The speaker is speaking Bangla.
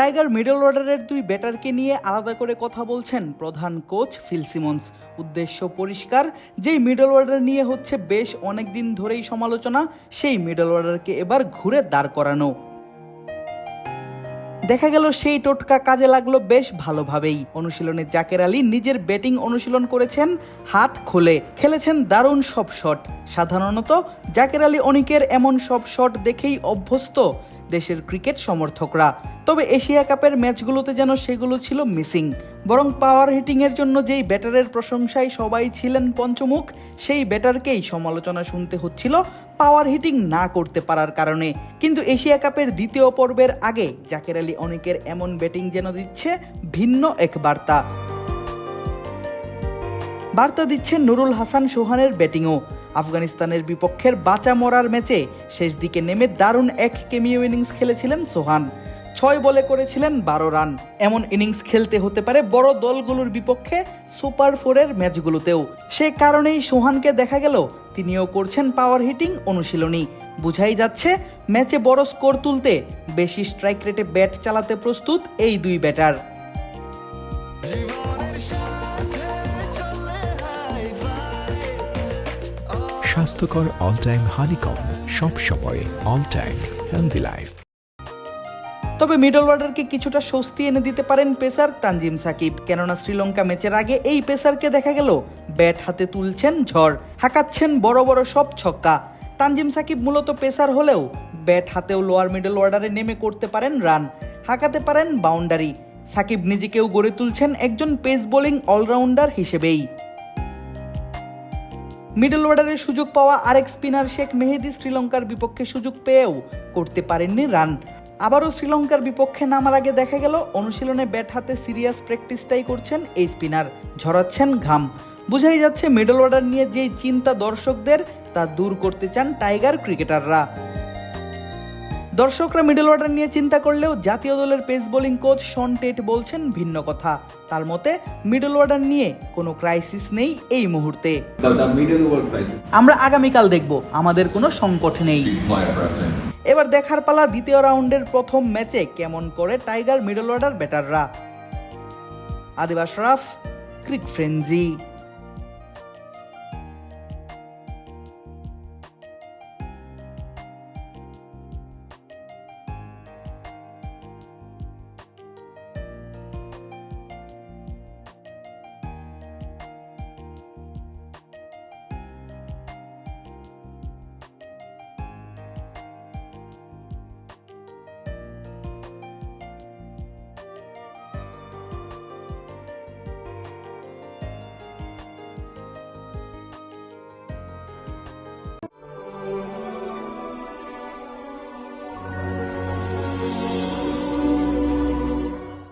টাইগার মিডল অর্ডারের দুই ব্যাটারকে নিয়ে আলাদা করে কথা বলছেন প্রধান কোচ ফিল সিমন্স। উদ্দেশ্য পরিষ্কার, যেই মিডল অর্ডার নিয়ে হচ্ছে বেশ অনেক দিন ধরেই সমালোচনা, সেই মিডল অর্ডারকে এবার ঘুরে দাঁড় করানো। দেখা গেল সেই টোটকা কাজে লাগল বেশ ভালোভাবেই। অনুশীলনে জাকের আলী নিজের ব্যাটিং অনুশীলন করেছেন, হাত খুলে। খেলেছেন দারুণ সব শট। সাধারণত জাকের আলী অনিকের এমন সব শট দেখেই অভ্যস্ত। দেশের ক্রিকেট সমর্থকরা। তবে এশিয়া কাপের ম্যাচগুলোতে যেন সেগুলো ছিল মিসিং। বরং পাওয়ার হিটিংয়ের জন্য যেই ব্যাটারের প্রশংসায় সবাই ছিলেন পঞ্চমুখ, সেই ব্যাটারকেই সমালোচনা শুনতে হচ্ছিল পাওয়ার হিটিং না করতে পারার কারণে। কিন্তু এশিয়া কাপের দ্বিতীয় পর্বের আগে জাকের আলী অনেকের এমন ব্যাটিং যেন দিচ্ছে ভিন্ন এক বার্তা। বার্তা দিচ্ছে নুরুল হাসান সোহানের ব্যাটিংও। আফগানিস্তানের বিপক্ষের বাঁচা মরার ম্যাচে শেষ দিকে নেমে দারুণ এক কেমিও ইনিংস খেলেছিলেন সোহান। ছয় বলে করেছিলেন বারো রান। এমন ইনিংস খেলতে হতে পারে বড় দলগুলোর বিপক্ষে সুপার ফোরের ম্যাচগুলোতেও। সে কারণেই সোহানকে দেখা গেল, তিনিও করছেন পাওয়ার হিটিং অনুশীলনী। বুঝাই যাচ্ছে, ম্যাচে বড় স্কোর তুলতে বেশি স্ট্রাইক রেটে ব্যাট চালাতে প্রস্তুত এই দুই ব্যাটার। স্বাস্থ্যকর অল টাইম হানিকম সব সময় অল টাইম হেলদি লাইফ তবে মিডল অর্ডারকে কিছুটা স্বস্তি এনে দিতে পারেন পেসার তানজিম সাকিব। কেননা শ্রীলঙ্কা ম্যাচের আগে এই পেসারকে দেখা গেল, ব্যাট হাতে তুলছেন ঝড়, হাঁকাচ্ছেন বড় বড় সব ছক্কা। তানজিম সাকিব মূলত পেসার হলেও ব্যাট হাতেও লোয়ার মিডল অর্ডারে নেমে করতে পারেন রান, হাঁকাতে পারেন বাউন্ডারি সাকিব নিজেকেও গড়ে তুলছেন একজন পেস বোলিং অলরাউন্ডার হিসেবেই। মিডল অর্ডারের সুযোগ পাওয়া আরেক স্পিনার শেখ মেহেদি শ্রীলঙ্কার বিপক্ষে সুযোগ পেয়েও করতে পারেননি রান। আবারও শ্রীলঙ্কার বিপক্ষে নামার আগে দেখা গেল, অনুশীলনে ব্যাট হাতে সিরিয়াস প্র্যাকটিসটাই করছেন এই স্পিনার, ঝরাচ্ছেন ঘাম। বুঝাই যাচ্ছে, মিডল অর্ডার নিয়ে যেই চিন্তা দর্শকদের, তা দূর করতে চান টাইগার ক্রিকেটাররা। দর্শকরা মিডল অর্ডার নিয়ে চিন্তা করলেও জাতীয় দলের pace bowling coach Shaun Tait বলছেন ভিন্ন কথা। তার মতে মিডল অর্ডার নিয়ে কোনো ক্রাইসিস নেই এই মুহূর্তে। আমরা আগামীকাল দেখব, আমাদের কোনো সংকট নেই. এবার দেখার পালা দ্বিতীয় রাউন্ডের প্রথম ম্যাচে কেমন করে টাইগার মিডল অর্ডার ব্যাটাররা আদিবাস রাফ ক্রিক ফ্রেঞ্জি